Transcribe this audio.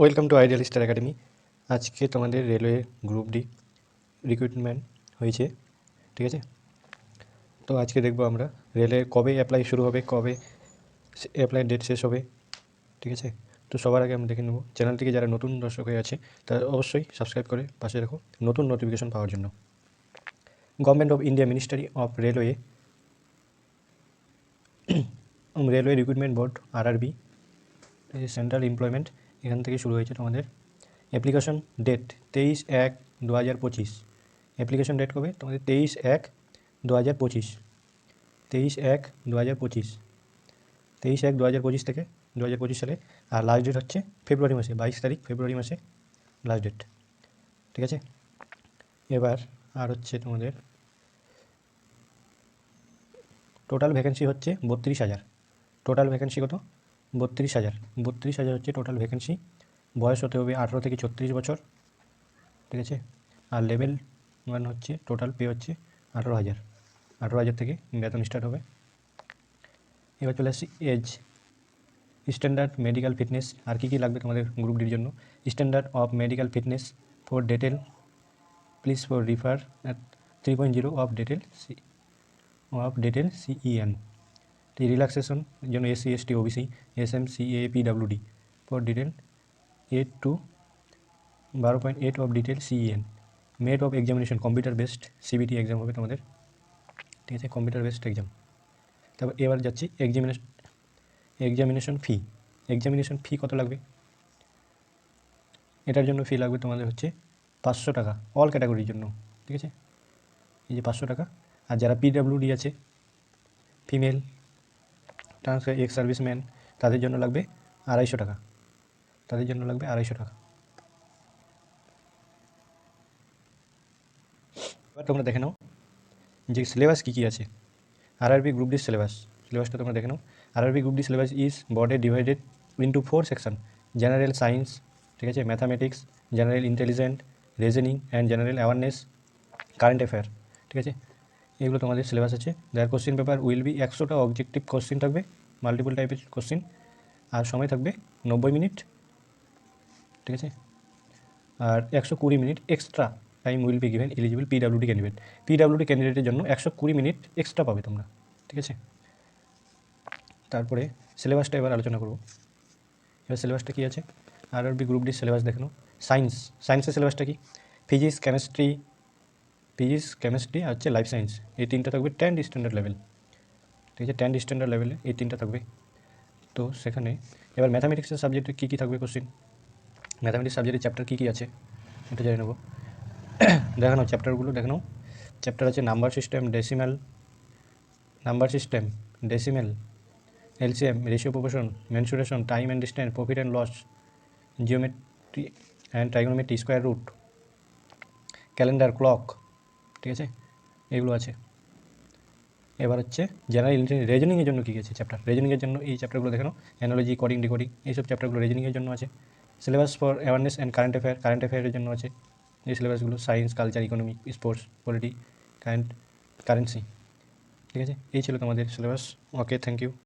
Welcome to ideal star academy আজকে তোমাদের railway group D recruitment হয়েছে, ঠিক আছে? তো আজকে দেখব আমরা রেলে কবে অ্যাপ্লাই শুরু হবে, কবে অ্যাপ্লাই ডেট শেষ হবে, ঠিক আছে? তো সবার আগে আমরা দেখে নেব। চ্যানেলটিকে যারা নতুন দর্শক হয়ে আছে, তারা অবশ্যই সাবস্ক্রাইব করে পাশে রাখো নতুন নোটিফিকেশন পাওয়ার জন্য। Government of India ministry of railway railway recruitment board RRB central employment এখান থেকে শুরু হয়েছে তোমাদের। অ্যাপ্লিকেশন ডেট তেইশ এক দু হাজার পঁচিশ। অ্যাপ্লিকেশন ডেট কবে? তোমাদের তেইশ এক দু হাজার পঁচিশ। তেইশ এক দু হাজার পঁচিশ। তেইশ এক দু হাজার পঁচিশ থেকে দু হাজার পঁচিশ সালে। আর লাস্ট ডেট হচ্ছে ফেব্রুয়ারি মাসে, বাইশ তারিখ ফেব্রুয়ারি মাসে লাস্ট ডেট ঠিক আছে? এবার আর হচ্ছে তোমাদের টোটাল ভ্যাকেন্সি হচ্ছে বত্রিশ হাজার। টোটাল ভ্যাকেন্সি কত? বত্রিশ হাজার। বত্রিশ হাজার হচ্ছে টোটাল ভ্যাকেন্সি বয়স হতে হবে আঠেরো থেকে ছত্রিশ বছর। ঠিক আছে? আর লেভেল ওয়ান হচ্ছে টোটাল পে হচ্ছে আঠেরো হাজার। আঠেরো হাজার থেকে বেতন স্টার্ট হবে। এবার চলে আসছি এজ স্ট্যান্ডার্ড মেডিকেল ফিটনেস আর কী কী লাগবে তোমাদের গ্রুপ ডির জন্য? Standard of medical fitness for detail please for refer three point zero of detail C of detail CEN relaxation জন্য SC ST OBC S M C A P D for detail eight two বারো point eight of detail CEN mode of examination computer based CBT exam হবে তোমাদের। ঠিক আছে computer based exam তারপর এবার যাচ্ছি examination examination fee examination fee কত লাগবে? এটার জন্য ফি লাগবে তোমাদের হচ্ছে পাঁচশো টাকা অল ক্যাটাগরির জন্য। ঠিক আছে? এই যে পাঁচশো টাকা। আর যারা পিডাব্লিউডি আছে ফিমেল ট্রান্সফার এক্স সার্ভিসম্যান তাদের জন্য লাগবে আড়াইশো টাকা। তাদের জন্য লাগবে আড়াইশো টাকা। এবার তোমরা দেখে নাও যে সিলেবাস কী কী আছে। আরআরবি গ্রুপ ডি সিলেবাস সিলেবাসটা তোমরা দেখে নাও। RRB group D syllabus is be divided into four section general science ঠিক আছে mathematics general intelligent reasoning and general awareness current affair ঠিক আছে। এগুলো তোমাদের সিলেবাস আছে। There question paper will be একশোটা অবজেক্টিভ কোশ্চেন থাকবে মাল্টিপল টাইপের কোশ্চেন আর সময় থাকবে নব্বই মিনিট ঠিক আছে? আর একশো কুড়ি minute extra time will be given eligible PWD candidate PWD ক্যান্ডিডেটের জন্য একশো কুড়ি মিনিট এক্সট্রা পাবে তোমরা। ঠিক আছে? তারপরে সিলেবাসটা এবার আলোচনা করব। এবার সিলেবাসটা কী আছে? R R B group D syllabus দেখানো সায়েন্স সায়েন্সের সিলেবাসটা কি? ফিজিক্স কেমিস্ট্রি ফিজিক্স কেমিস্ট্রি আর হচ্ছে লাইফ সায়েন্স এই তিনটা থাকবে টেন্থ স্ট্যান্ডার্ড লেভেল ঠিক আছে টেন্থ স্ট্যান্ডার্ড লেভেলে এই তিনটা থাকবে। তো সেখানে এবার ম্যাথামেটিক্সের সাবজেক্টে কী কী থাকবে কোশ্চিন ম্যাথামেটিক্স সাবজেক্টের চ্যাপ্টার কী কী আছে? এটা জেনে নেব। দেখানো চ্যাপ্টারগুলো দেখানো চ্যাপ্টার আছে number system decimal number system decimal LCM ratio proportion mensuration time and distance profit and loss geometry and trigonometry square root calendar clock ঠিক আছে? এগুলো আছে। এবার হচ্ছে জেনারেল রেজনিংয়ের জন্য কী আছে চ্যাপ্টার রেজনিংয়ের জন্য এই চ্যাপ্টারগুলো দেখানো অ্যানোলজি কোডিং ডিকোডিং এইসব চ্যাপ্টারগুলো রেজনিংয়ের জন্য আছে। Syllabus for awareness and current affair current অ্যাফেয়ারের জন্য আছে। এই সিলেবাসগুলো science culture economy sports polity current currency ঠিক আছে? এই ছিল তোমাদের সিলেবাস ওকে থ্যাংক ইউ